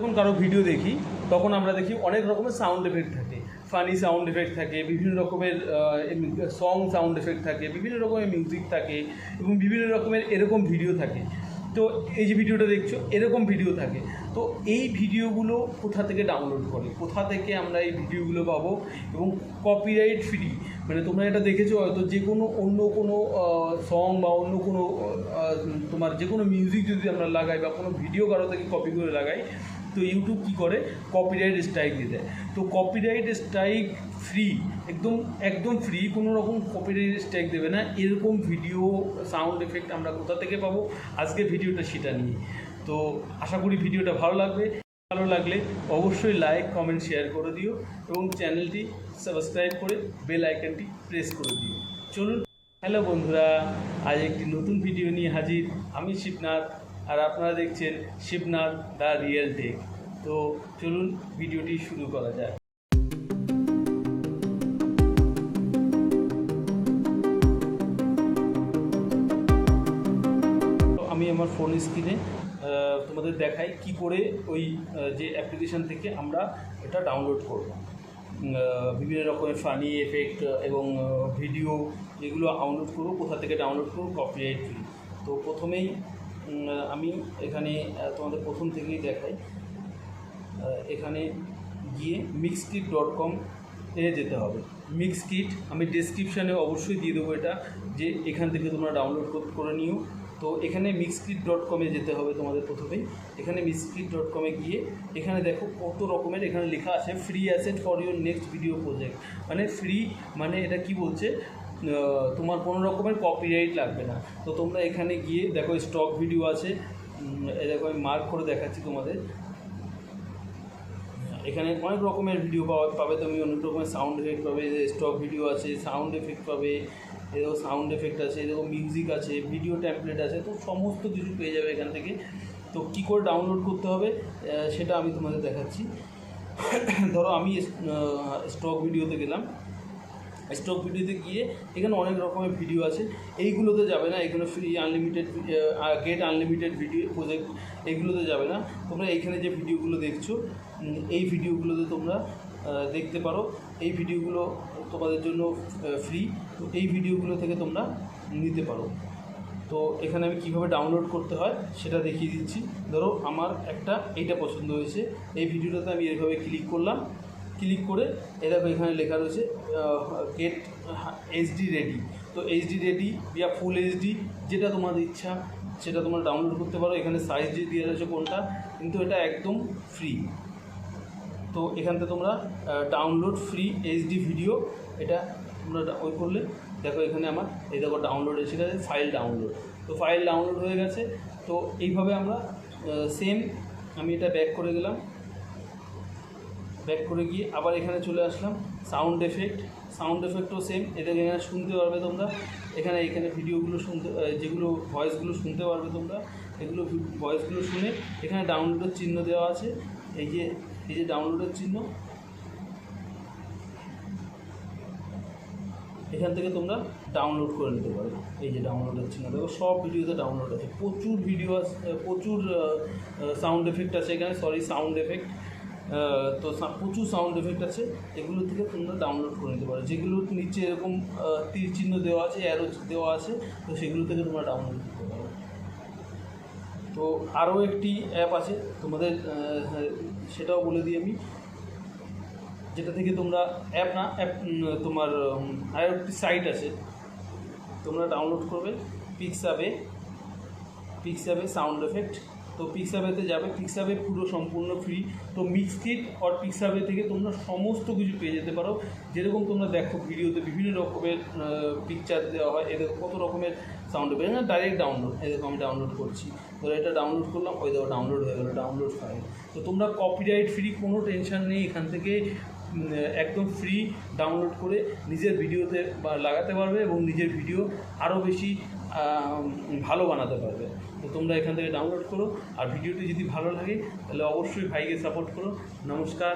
যখন কারও ভিডিও দেখি, তখন আমরা দেখি অনেক রকমের সাউন্ড এফেক্ট থাকে। ফানি সাউন্ড এফেক্ট থাকে, বিভিন্ন রকমের সং সাউন্ড এফেক্ট থাকে, বিভিন্ন রকমের মিউজিক থাকে এবং বিভিন্ন রকমের এরকম ভিডিও থাকে। তো এই যে ভিডিওটা দেখছ, এরকম ভিডিও থাকে। তো এই ভিডিওগুলো কোথা থেকে ডাউনলোড করে? কোথা থেকে আমরা এই ভিডিওগুলো পাবো? এবং কপিরাইট ফ্রি মানে তোমরা এটা দেখেছ হয়তো, যে কোনো অন্য কোনো সং বা অন্য কোনো তোমার যে কোনো মিউজিক যদি আমরা লাগাই বা কোনো ভিডিও কারও থেকে কপি করে লাগাই তো ইউটিউব কী করে? কপিরাইট স্ট্রাইক দিয়ে দেয় তো কপিরাইট স্ট্রাইক ফ্রি একদম একদম ফ্রি কোনো রকম কপিরাইট স্ট্রাইক দেবে না। এরকম ভিডিও সাউন্ড এফেক্ট আমরা কোথা থেকে পাবো? আজকে ভিডিওটা সেটা নিয়ে। তো আশা করি ভিডিওটা ভালো লাগবে। ভালো লাগলে অবশ্যই লাইক কমেন্ট শেয়ার করে দিও এবং চ্যানেলটি সাবস্ক্রাইব করে বেল আইকনটি প্রেস করে দিও। চলুন হ্যালো বন্ধুরা, আজ একটি নতুন ভিডিও নিয়ে হাজির। আমি শিবনাথ আর আপনারা দেখছেন শিবনাথ দ্য রিয়েল টেক তো চলুন ভিডিওটি শুরু করা তো আমি আমার ফোন স্ক্রিনে তোমাদের দেখাই কি করে ওই যে অ্যাপ্লিকেশান থেকে আমরা এটা ডাউনলোড করব। বিভিন্ন রকমের ফানি এফেক্ট এবং ভিডিও এগুলো ডাউনলোড করব, কোথা থেকে ডাউনলোড করব কপিরাইট ফ্রি তো প্রথমেই আমি এখানে তোমাদের প্রথম থেকেই দেখাই। এখানে গিয়ে মিক্সকিট ডট কম এ যেতে হবে। মিক্সকিট আমি ডেসক্রিপশানে অবশ্যই দিয়ে দেবো এটা, যে এখান থেকে তোমরা ডাউনলোড করে নিও। তো এখানে মিক্সকিট ডট কমে যেতে হবে তোমাদের প্রথমেই। এখানে মিক্সকিট ডট কমে গিয়ে এখানে দেখো কত রকমের, এখানে লেখা আছে free asset for your next video project মানে ফ্রি মানে এটা কি বলছে? তোমার কোনো রকমের কপিরাইট লাগবে না। তো তোমরা এখানে গিয়ে দেখো স্টক ভিডিও আছে। দেখো, আমি মার্ক করে দেখাচ্ছি তোমাদের। এখানে অনেক রকমের ভিডিও পাওয়া, পাবে তুমি, অনেক রকমের সাউন্ড এফেক্ট পাবে। স্টক ভিডিও আছে সাউন্ড এফেক্ট পাবে, এরকম সাউন্ড এফেক্ট আছে, এরকম মিউজিক আছে ভিডিও ট্যাম্পলেট আছে, তো সমস্ত কিছু পেয়ে যাবে এখান থেকে। তো কী করে ডাউনলোড করতে হবে সেটা আমি তোমাদের দেখাচ্ছি। ধরো আমি স্টক ভিডিওতে গেলাম। স্টক ভিডিওতে গিয়ে এখানে অনেক রকমের ভিডিও আছে। এইগুলোতে যাবে না, এখানে free unlimited get unlimited video project এগুলোতে যাবে না। তোমরা এইখানে যে ভিডিওগুলো দেখছ এই ভিডিওগুলোতে তোমরা দেখতে পারো। এই ভিডিওগুলো তোমাদের জন্য ফ্রি তো এই ভিডিওগুলো থেকে তোমরা নিতে পারো। তো এখানে আমি কীভাবে ডাউনলোড করতে হয় সেটা দেখিয়ে দিচ্ছি। ধরো আমার একটা এইটা পছন্দ হয়েছে। এই ভিডিওটাতে আমি এইভাবে ক্লিক করলাম। ক্লিক করে এ দেখো এখানে লেখা রয়েছে গেট এইচডি রেডি তো এইচডি রেডি ইয়া ফুল এইচডি যেটা তোমাদের ইচ্ছা, সেটা তোমরা ডাউনলোড করতে পারো। এখানে সাইজ দিয়ে দেওয়া রয়েছে কোনটা, কিন্তু এটা একদম ফ্রি তো এখান থেকে তোমরা ডাউনলোড ফ্রি এইচডি ভিডিও এটা তোমরা ওই করলে। দেখো এখানে আমার, এই দেখো ডাউনলোড এসে গেছে ফাইল ডাউনলোড তো ফাইল ডাউনলোড হয়ে গেছে। তো এইভাবে আমরা সেম আমি এটা ব্যাক করে গেলাম ব্যাক করে গিয়ে আবার এখানে চলে আসলাম। সাউন্ড এফেক্ট সাউন্ড এফেক্টও সেম এদের এখানে শুনতে পারবে তোমরা। এখানে এখানে ভিডিওগুলো শুনতে যেগুলো ভয়েসগুলো শুনতে পারবে তোমরা, এগুলো ভয়েসগুলো শুনে এখানে ডাউনলোডের চিহ্ন দেওয়া আছে। এই যে এই যে ডাউনলোডের চিহ্ন। এখান থেকে তোমরা ডাউনলোড করে নিতে পারো। এই যে ডাউনলোডের চিহ্ন। দেখো, সব ভিডিওতে ডাউনলোড আছে। প্রচুর ভিডিও আছে প্রচুর সাউন্ড এফেক্ট আছে এখানে। সরি সাউন্ড এফেক্ট তো প্রচুর সাউন্ড এফেক্ট আছে। এগুলো থেকে তোমরা ডাউনলোড করে নিতে পারো। যেগুলো নিচে এরকম তীর চিহ্ন দেওয়া আছে অ্যারো দেওয়া আছে, তো সেগুলো থেকে তোমরা ডাউনলোড করতে পারো। তো আরও একটি অ্যাপ আছে, তোমাদের সেটাও বলে দিই আমি। যেটা থেকে তোমরা অ্যাপ না অ্যাপ তোমার আরও একটি সাইট আছে। তোমরা ডাউনলোড করবে পিক্সাবে পিক্সাবে সাউন্ড এফেক্ট তো পিক্সাবেতে যাবে। পিক্সাবে পুরো সম্পূর্ণ ফ্রি তো মিক্সকিট আর পিক্সাবে থেকে তোমরা সমস্ত কিছু পেয়ে যেতে পারো। যেরকম তোমরা দেখো ভিডিওতে বিভিন্ন রকমের পিকচার দেওয়া হয়। এদের কত রকমের সাউন্ড এফেক্ট না ডাইরেক্ট ডাউনলোড এরকম আমি ডাউনলোড করছি। ধরো এটা ডাউনলোড করলাম, ওই দেখো ডাউনলোড হয়ে গেলো ডাউনলোড ফাইল তো তোমরা কপিরাইট ফ্রি কোনো টেনশন নেই এখান থেকে একদম ফ্রি ডাউনলোড করে নিজের ভিডিওতে লাগাতে পারবে এবং নিজের ভিডিও আরও বেশি ভালো বানাতে পারবে। তো তোমরা এখান থেকে ডাউনলোড করো। আর ভিডিওটি যদি ভালো লাগে, তাহলে অবশ্যই ভাইকে সাপোর্ট করো। নমস্কার